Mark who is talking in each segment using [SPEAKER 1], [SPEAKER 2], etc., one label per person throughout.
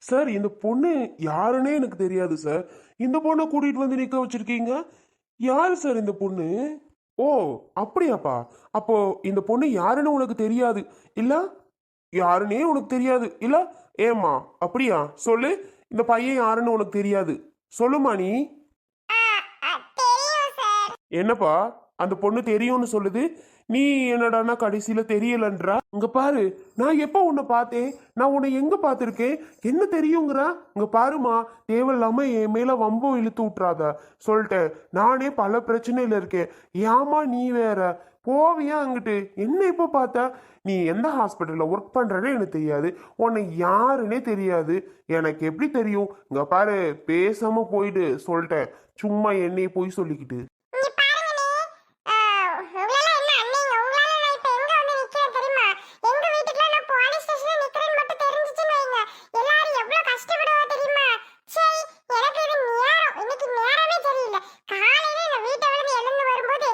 [SPEAKER 1] Sir இந்த பொண்ணு யாருன்னே எனக்கு தெரியாது சார். இந்த பொண்ணை கூட்டிட்டு வந்து நிக்க வச்சிருக்கீங்க? யாரு சார் இந்த பொண்ணு? ஓ அப்படியாப்பா. அப்போ இந்த பொண்ணு யாருன்னு உனக்கு தெரியாது. இல்ல? யாருன்னே உனக்கு தெரியாது. இல்ல? ஏம்மா அப்படியா? சொல்லு. இந்த பையன் யாருன்னு உனக்கு தெரியாது. சொல்லுமா நீ. என்னப்பா? அந்த பொண்ணு தெரியும்னு சொல்லுது. நீ என்னடானா கடைசியில தெரியலன்றா? இங்க பாரு நான் எப்போ உன்னை பார்த்தேன்? நான் உன்னை எங்க பார்த்துருக்கேன்? என்ன தெரியுங்கிறா? இங்க பாருமா தேவையில்லாம என் மேல வம்பம் இழுத்து விட்றாத சொல்லிட்டேன். நானே பல பிரச்சனையில இருக்கேன். ஏமா நீ வேற? போவியா அங்கிட்டு? என்ன இப்போ பார்த்த? நீ எந்த ஹாஸ்பிட்டலில் ஒர்க் பண்ணுறனே எனக்கு தெரியாது. உன்னை யாருன்னே தெரியாது. எனக்கு எப்படி தெரியும்? இங்கே பாரு பேசாமல் போயிட்டு சொல்லிட்டேன். சும்மா என்னைய போய் சொல்லிக்கிட்டு
[SPEAKER 2] இங்க பாருங்கண்ணே ஆ, உங்களெல்லாம் என்ன அண்ணீங்க உங்களால நான் இப்ப எங்க வந்து நிக்கிறேன் தெரியுமா எங்க வீட்டுக்குள்ள நான் போலீஸ் ஸ்டேஷன்ல நிக்கிறேன்னு மட்டும் தெரிஞ்சுச்சுன்னு வைங்க எல்லாரும் எவ்வளவு கஷ்டப்படுவா தெரியுமா சரி எனக்கு இது நேரம் இன்னைக்கு நேரமே சரியில்லை காலையில நான் வீட்டை விழுந்து எழுந்து வரும்போது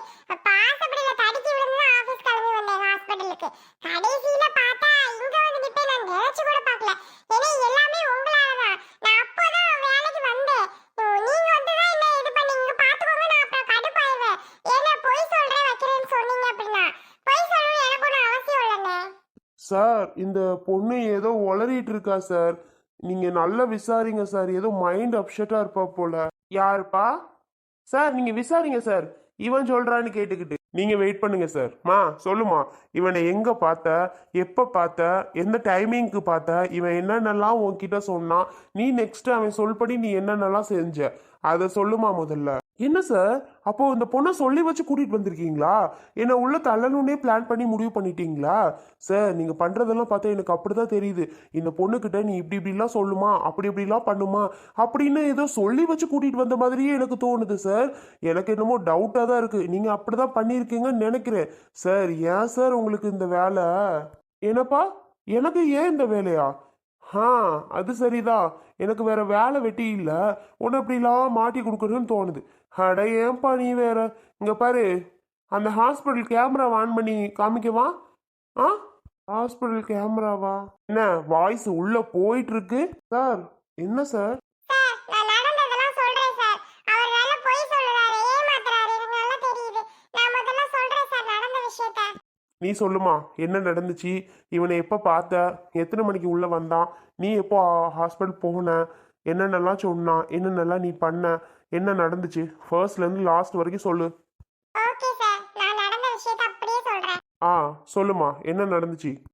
[SPEAKER 2] பாசப்படியில தடுக்கி விழுந்து ஆபீஸ் கிளம்பி வந்தேன் ஹாஸ்பிட்டலுக்கு கடைசியில பார்த்தா இங்க வந்து நிப்பேன் நான் நினைச்சு கூட பார்க்கல ஏன்னா எல்லாமே உங்களாலதான் நான் அப்போதான் வேலைக்கு வந்தேன் நீங்க வந்து தான் என்ன இது பண்ணீங்க பாத்துக்கோங்க நான் அப்புறம் கடுப்பாயிருவேன் என்ன பொய் சொல்றேன் வைக்கிறேன்னு சொன்னீங்க அப்படின்னா பொய் சொல்லணும் எனக்கு ஒன்றும் அவசியம் இல்லைண்ணே
[SPEAKER 1] சார் இந்த பொண்ணு ஏதோ உளறிட்டு இருக்கா சார் நீங்க நல்லா விசாரிங்க சார் ஏதோ மைண்ட் அப்செட்டா இருப்பா போல. யாருப்பா? சார் நீங்க விசாரிங்க சார் இவன் சொல்றான்னு கேட்டுக்கிட்டு. நீங்க வெயிட் பண்ணுங்க சார் மா சொல்லுமா. இவனை எங்க பார்த்த? எப்ப பார்த்த? எந்த டைமிங்க்கு பார்த்த? இவன் என்னென்னலாம் உன்கிட்ட சொன்னான்? நீ நெக்ஸ்ட் அவன் சொல்படி நீ என்னென்னலாம் செஞ்ச? அதை சொல்லுமா முதல்ல. என்ன சார்? அப்போ இந்த பொண்ணை சொல்லி வச்சு கூட்டிட்டு வந்திருக்கீங்களா? என்னை உள்ள தள்ளணுன்னே பிளான் பண்ணி முடிவு பண்ணிட்டீங்களா? சார் நீங்க பண்றதெல்லாம் பார்த்தா எனக்கு அப்படிதான் தெரியுது. இந்த பொண்ணுகிட்ட நீ இப்படி இப்படிலாம் சொல்லுமா அப்படி இப்படிலாம் பண்ணுமா அப்படின்னு ஏதோ சொல்லி வச்சு கூட்டிட்டு வந்த மாதிரியே எனக்கு தோணுது சார். எனக்கு என்னமோ டவுட்டா தான் இருக்கு. நீங்க அப்படிதான் பண்ணியிருக்கீங்கன்னு நினைக்கிறேன். சார் ஏன் சார் உங்களுக்கு இந்த வேலை? என்னப்பா எனக்கு ஏன் இந்த வேலையா? ஆ அது சரிதான். எனக்கு வேற வேலை வெட்டி இல்லை. உன்னை இப்படிலாம் மாட்டி கொடுக்கணும்னு தோணுது. அட ஏன்பா நீ வேற? இங்க பாரு அந்த ஹாஸ்பிட்டல் கேமரா ஆன் பண்ணி காமிக்கவா? ஆ? ஹாஸ்பிட்டல் கேமராவா என்ன வாய்ஸ் உள்ள போயிட்டு இருக்கு சார் என்ன சார்? நீ சொல்லுமா என்ன நடந்துச்சு? இவனை எப்போ பார்த்த? எத்தனை மணிக்கு உள்ளே வந்தான்? நீ எப்போ ஹாஸ்பிட்டல் போன? என்னென்னலாம் சொன்னான்? என்னென்னலாம் நீ பண்ண? என்ன நடந்துச்சு? ஃபர்ஸ்ட்லேருந்து லாஸ்ட் வரைக்கும் சொல்லு.
[SPEAKER 2] ஓகே சார் நான் நடந்த விஷயத்த அப்படியே சொல்றேன்.
[SPEAKER 1] ஆ சொல்லுமா. என்ன நடந்துச்சு?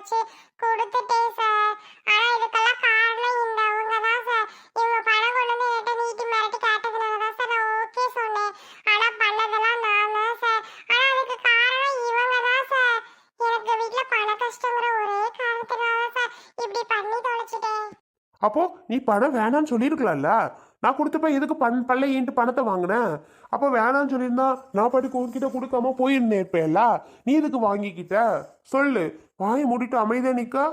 [SPEAKER 2] வச்சு கொடுத்துட்டேன் சார் ஆனா இதுக்கெல்லாம் காரணம் இந்த அவங்க தான் சார் இவங்க பணம் கொண்டு வந்து என்கிட்ட நீட்டி மிரட்டி கேட்டதுனால தான் சார் நான் ஓகே சொன்னேன். ஆனா பண்ணதெல்லாம் நான் தான் சார் ஆனா அதுக்கு காரணம் இவங்க தான் சார் எனக்கு வீட்டுல பண கஷ்டங்கிற ஒரே காரணத்தினால சார் இப்படி பண்ணி தொலைச்சிட்டேன்.
[SPEAKER 1] அப்போ நீ பணம் வேணாம்னு சொல்லியிருக்கலாம்ல? நான் கொடுத்தப்ப எதுக்கு பண் பள்ளையின்ட்டு பணத்தை வாங்கினேன் அப்போ வேணான்னு சொல்லியிருந்தா நான் பாட்டுக்கு உன்கிட்ட கொடுக்காம போயிருந்தேன் இருப்பேல்ல நீ எதுக்கு வாங்கிக்கிட்ட? சொல்லு. வாயை மூடிட்டு அமைதியா நிக்கா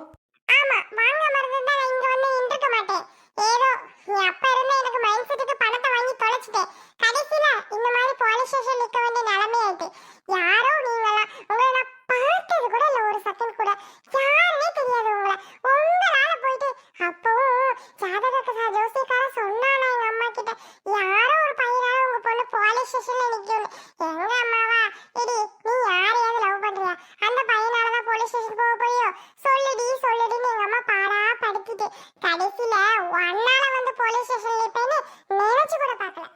[SPEAKER 2] ஆமா வாங்காம இருந்தா நான் இங்க வந்து நின்றுக்க மாட்டேன் ஏதோ நீ அப்ப இருந்த எனக்கு மைண்ட் செட்டுக்கு பணத்தை வாங்கி தொலைச்சிட்டேன் கடைசியில இந்த மாதிரி போலீஸ் ஸ்டேஷன் நிக்க வேண்டிய நிலைமை ஆயிட்டு யாரோ நீங்களாம் உங்களை நான் பார்த்தது கூட இல்ல ஒரு செகண்ட் கூட யாருன்னே தெரியாது உங்களை உங்களால போயிட்டு அப்பவும் ஜாதகத்தை ஜோசியக்கார சொன்னானா எங்க அம்மா கிட்ட யாரோ ஒரு பையனால உங்க பொண்ணு போலீஸ் ஸ்டேஷன்ல நிக்கும்னு எங்க அம்மாவா இடி நீ யாரையாவது லவ் பண்றியா அந்த பையனால தான் போலீஸ் ஸ்டேஷன் போக போறியோ சொல்லுடி சொல்லுடின்னு எங்க அம்மா பாடா படுத்திட்டு கடைசியில ஒன்னால வந்து போலீஸ் ஸ்டேஷன்ல இருப்பேன்னு நினைச்சு கூட பார்க்கல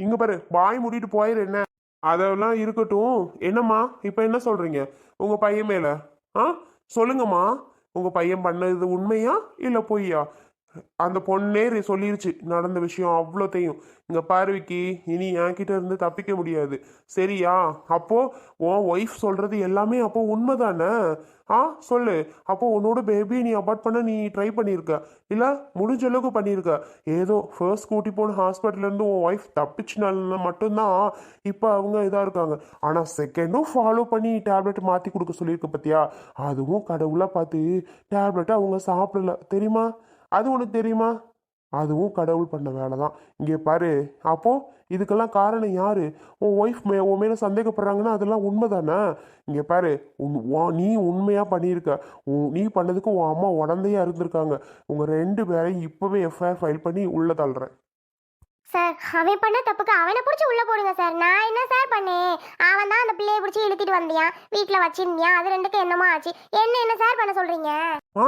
[SPEAKER 1] இங்க பாரு பாய் மூடிட்டு போயிரு என்ன. அதெல்லாம் இருக்கட்டும். என்னம்மா இப்போ என்ன சொல்றீங்க? உங்க பையன் மேல. ஆ? சொல்லுங்கம்மா. உங்க பையன் பண்ணது உண்மையா இல்ல பொய்யா? அந்த பொண்ணே சொல்லிருச்சு நடந்த விஷயம் அவ்வளோத்தையும். இங்க பார்வைக்கு விக்கி இனி என்கிட்ட இருந்து தப்பிக்க முடியாது. சரியா? அப்போ உன் ஒய்ஃப் சொல்றது எல்லாமே அப்போ உண்மைதானே? ஆ சொல்லு. அப்போ உன்னோட பேபி நீ அபார்ட் பண்ண நீ ட்ரை பண்ணியிருக்க இல்லை முடிஞ்ச அளவுக்கு பண்ணியிருக்க ஏதோ ஃபர்ஸ்ட் கூட்டி போன ஹாஸ்பிட்டல்லேருந்து உன் ஒய்ஃப் தப்பிச்சுனால மட்டும்தான் இப்போ அவங்க இதாக இருக்காங்க. ஆனால் செகண்டும் ஃபாலோ பண்ணி டேப்லெட் மாற்றி கொடுக்க சொல்லியிருக்க பார்த்தியா அதுவும் கடவுளாக பார்த்து டேப்லெட்டை அவங்க சாப்பிடல. தெரியுமா? அது உனக்கு தெரியுமா? அதுவும் கடவுள் பண்ண வேலை தான் இங்கே பாரு அப்போ இதுக்கெல்லாம் காரணம் யாரு? உன் ஒய்ஃப் மே உன் மேலே சந்தேகப்படுறாங்கன்னா அதெல்லாம் உண்மைதானே? இங்கே பாரு உன் நீ உண்மையாக பண்ணியிருக்க. நீ பண்ணதுக்கு உன் அம்மா உடந்தையா இருந்திருக்காங்க. உங்கள் ரெண்டு பேரையும் இப்போவே எஃப்ஐஆர் ஃபைல் பண்ணி உள்ள தள்ளுறேன்.
[SPEAKER 2] சார் அவன் பண்ண தப்புக்கு அவனை பிடிச்சி உள்ள போடுங்க சார். நான் என்ன சார் பண்ணேன்? அவன் தான் அந்த பிள்ளையை பிடிச்சி இழுத்துட்டு வந்தியான். வீட்டில் வச்சிருந்தியான். அது ரெண்டுக்கு என்னமோ ஆச்சு. என்ன என்ன சார் பண்ண சொல்றீங்க?
[SPEAKER 1] ஆ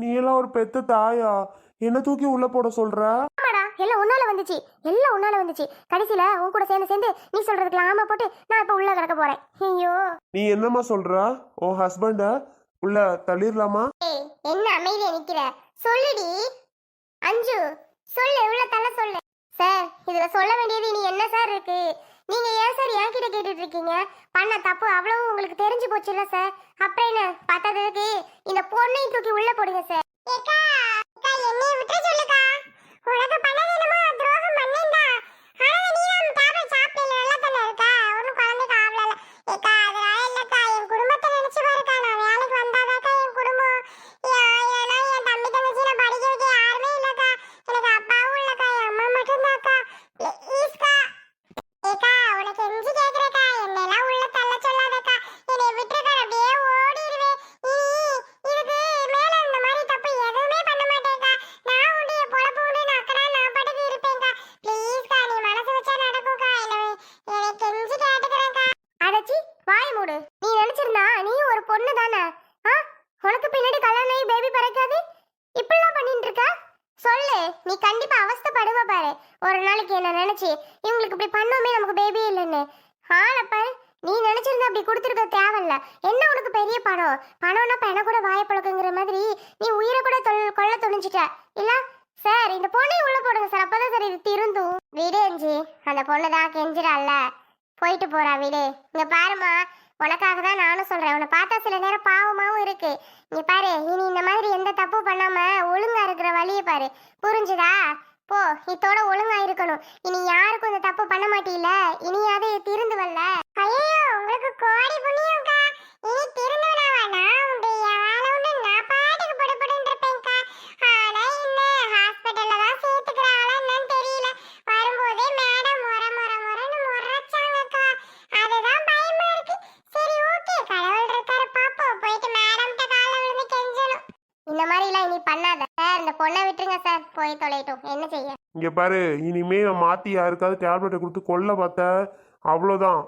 [SPEAKER 1] நீ எல்லாம் ஒரு பெத்த தாயா? என்ன தூக்கி உள்ள போட சொல்ற?
[SPEAKER 2] ஆமாடா எல்லாம் உன்னால வந்துச்சு. எல்லாம் உன்னால வந்துச்சு. கடைசியில உன் கூட சேர்ந்து சேர்ந்து நீ சொல்றதுக்கு ஆமா போட்டு நான் இப்ப உள்ள கிடக்க போறேன். ஐயோ.
[SPEAKER 1] நீ என்னம்மா சொல்ற? உன் ஹஸ்பண்ட உள்ள தள்ளிடலாமா
[SPEAKER 2] ஏய் என்ன அமைதியா நிக்கிற? சொல்லுடி. அஞ்சு. சொல்லு உள்ள தள்ள சொல்லு. சார் இதுல சொல்ல வேண்டியது இனி என்ன சார் இருக்கு? நீங்க ஏன் சார் என்கிட்ட கேட்டுட்டு இருக்கீங்க பண்ண தப்பு அவ்வளவு உங்களுக்கு தெரிஞ்சு போச்சுல்ல சார்? அப்புறம் என்ன? பத்ததுக்கு இந்த பொண்ணையும் தூக்கி உள்ள போடுங்க சார். அக்கா என்னைய விட்டு சொல்லுக்கா. உனக்கு பண்ணது என்னமோ துரோகம் பண்ணேன்டா ஆனா நீ தான் டேப்லெட் சாப்பிடல நல்லா தானே இருக்கா ஒன்றும் குழந்தைக்கு ஆகல ஏக்கா அதனால இல்லக்கா என் குடும்பத்தை நினைச்சு பாருக்கா நான் வேலைக்கு வந்தாதாக்கா என் குடும்பம் ஏ- ஏன்னா என் தம்பி தங்கச்சி நான் படிக்க வைக்க யாருமே இல்லக்கா எனக்கு அப்பாவும் இல்லக்கா என் அம்மா மட்டும்தாக்கா ப்ளீஸ்க்கா ஏக்கா உனக்கு எஞ்சி கேக்குறக்கா என்னெல்லாம் உள்ள தள்ள சொல்லாதக்கா என்னை விட்டுருக்கா நான் அப்படியே ஓடிடுவேன் நீ இதுக்கு மேல இந்த மாதிரி தப்பு எதுவுமே பண்ண மாட்டேக்கா நான் உண்டு என் பொழப்பு உண்டு நான் அக்கடா நான் படுத்து இருப்பேன்க்கா ப்ளீஸ்க்கா நீ மனசு வச்சா நடக்கும்க்கா என்ன எனக்கு கெஞ்சி கேட்டுக்கிறேன்க்கா அடச்சி வாய் மூடு நீ நினைச்சிருந்தா நீயும் ஒரு பொண்ணு தானே ஆ உனக்கு பின்னாடி கல்யாணம் ஆகி பேபி பிறக்காது இப்படிலாம் பண்ணிட்டு இருக்க சொல்லு நீ கண்டிப்பா அவஸ்தைப்படுவ பாரு ஒரு நாளைக்கு என்ன நினைச்சு இவங்களுக்கு இப்படி பண்ணோமே நமக்கு பேபி இல்லைன்னு ஆளை பாரு நீ நினைச்சிருந்தா அப்படி கொடுத்துருக்க தேவையில்ல என்ன உனக்கு பெரிய பணம் பணம்னா பணம் கூட வாயப்பழக்குங்கிற மாதிரி நீ உயிரை கூட தொல் இல்ல சார் இந்த பொண்ணையும் உள்ள போடுங்க சார் அப்பதான் சார் இது திருந்தும். விடு அஞ்சு. அந்த பொண்ணு தான் கெஞ்சிடால போயிட்டு போறா விடு. இங்க பாருமா உனக்காக தான் நானும் சொல்றேன். உன்னை பார்த்தா சில நேரம் பாவமாவும் இருக்கு. இங்க பாரு இனி இந்த மாதிரி எந்த தப்பு பண்ணாம ஒழுங்கா இருக்கிற வழியை பாரு. புரிஞ்சுதா? போ இதோட ஒழுங்கா இருக்கணும். இனி யாருக்கும் இந்த தப்பு பண்ண மாட்டீல இனியாவது பண்ணாத. சார் இந்த பொண்ணை விட்டுருங்க சார். போய் தொலைட்டும் என்ன செய்ய?
[SPEAKER 1] இங்க பாரு இனிமே நான் மாத்தி யாருக்காவது டேப்லெட்டை கொடுத்து கொல்ல பார்த்த அவ்வளோதான்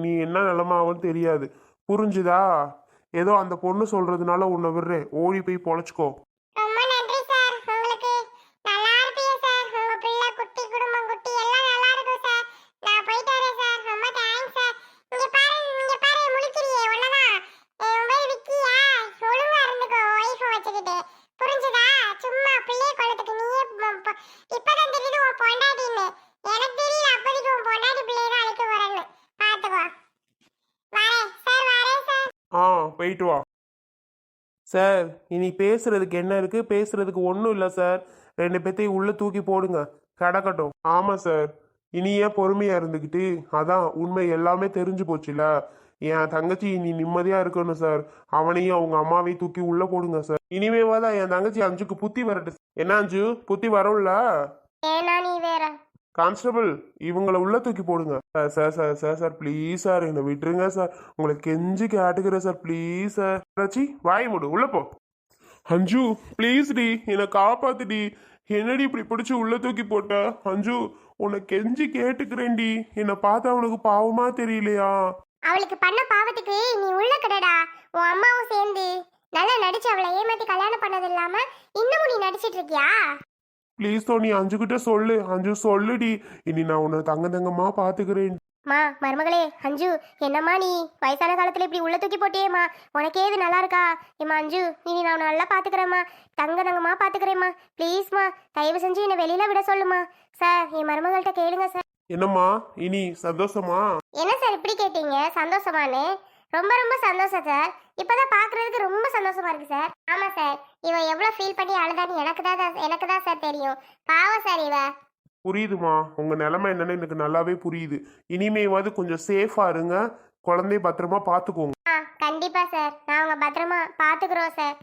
[SPEAKER 1] நீ என்ன நிலமை ஆகும்னு தெரியாது. புரிஞ்சுதா? ஏதோ அந்த பொண்ணு சொல்றதுனால உன்னை விடுறேன். ஓடி போய் பொழைச்சிக்கோ
[SPEAKER 2] ரொம்ப நன்றி சார் உங்களுக்கு நல்லா இருப்பீங்க சார் உங்க பிள்ளை குட்டி குடும்பம் குட்டி எல்லாம் நல்லா இருக்கும் சார் நான் போயிட்டு வரேன் சார் ரொம்ப தேங்க்ஸ் சார் இங்க பாரு இங்க பாரு முழிக்கிறியே ஒன்னதான் உன் பேர் விக்கியா ஒழுங்கா இருந்துக்கோ ஒய்ஃபை வச்சுக்கிட்டு புரிஞ்சுதா சும்மா பிள்ளைய கொள்ளத்துக்கு நீயே ப- ப- இப்பதான் தெரியுது உன் பொண்டாட்டின்னு எனக்கு தெரியல அப்போதைக்கு உன் பொண்டாட்டி பிள்ளைய தான் அழைக்க வரேன்னு பாத்துக்கோ வரேன் சார் வரேன் சார்
[SPEAKER 1] ஆ போயிட்டு வா. சார் இனி பேசுறதுக்கு என்ன இருக்கு? பேசுறதுக்கு ஒன்றும் இல்லை சார். ரெண்டு பேத்தையும் உள்ள தூக்கி போடுங்க. கிடக்கட்டும். ஆமாம் சார். இனி ஏன் பொறுமையா இருந்துக்கிட்டு அதான் உண்மை. எல்லாமே தெரிஞ்சு போச்சுல. என் தங்கச்சி இனி நிம்மதியா இருக்கணும் சார். அவனையும் அவங்க அம்மாவையும் தூக்கி உள்ள போடுங்க சார். இனிமேவாதான் என் தங்கச்சி அஞ்சுக்கு புத்தி வரட்டு. என்ன அஞ்சு? புத்தி வரும்ல?
[SPEAKER 3] ஏனா நீ வேற.
[SPEAKER 1] கான்ஸ்டபிள் இவங்களை உள்ள தூக்கி போடுங்க. Sir sir sir sir sir please sir என்னை விட்டுருங்க சார் உங்களை கெஞ்சி கேட்டுக்கிறேன் சார் ப்ளீஸ் சார் ரச்சி வாய் மூடு உள்ள போ. அஞ்சு ப்ளீஸ் டி என்னை காப்பாத்துடி என்னடி இப்படி பிடிச்சி உள்ள தூக்கி போட்ட? அஞ்சு உன்னை கெஞ்சி கேட்டுக்கிறேன்டி என்னை பார்த்தா உனக்கு பாவமா தெரியலையா?
[SPEAKER 3] அவளுக்கு பண்ண பாவத்துக்கு நீ உள்ள கடடா. உன் அம்மாவும் சேர்ந்து நல்லா நடிச்சு அவளை ஏமாத்தி கல்யாணம் பண்ணது இல்லாம இன்னமும் நீ நடிச்சிட்டு இருக்கியா?
[SPEAKER 1] ப்ளீஸ் தோனி அஞ்சு கிட்ட சொல்லு. அஞ்சு சொல்லுடி. இனி நான் உன்னை தங்க தங்கமா பாத்துக்கிறேன்.
[SPEAKER 3] மா மருமகளே அஞ்சு. என்னம்மா நீ? வயசான காலத்துல இப்படி உள்ள தூக்கி போட்டியேம்மா. உனக்கே இது நல்லா இருக்கா? ஏம்மா அஞ்சு இனி நான் நல்லா பாத்துக்கிறேம்மா. தங்க தங்கமா பாத்துக்கிறேம்மா. ப்ளீஸ்மா தயவு செஞ்சு என்னை வெளியில விட சொல்லுமா சார் என் மருமகள்கிட்ட கேளுங்க சார்.
[SPEAKER 1] என்னம்மா? இனி சந்தோஷமா?
[SPEAKER 3] என்ன சார் இப்படி கேட்டீங்க? சந்தோஷமானு ரொம்ப ரொம்ப சந்தோஷம் சார் இப்பதான் பாக்குறதுக்கு ரொம்ப சந்தோஷமா இருக்கு சார் ஆமா சார் இவ எவ்வளவு ஃபீல் பண்ணி அழுதான்னு எனக்கு தான் எனக்கு தான் சார் தெரியும். பாவம் சார் இவ.
[SPEAKER 1] புரியுதுமா. உங்க நிலைமை என்னன்னு எனக்கு நல்லாவே புரியுது. இனிமேவாது கொஞ்சம் சேஃபா இருங்க. குழந்தைய பத்திரமா பாத்துக்கோங்க.
[SPEAKER 3] ஆ கண்டிப்பா சார் நான் உங்க பத்திரமா பாத்துக்கிறோம் சார்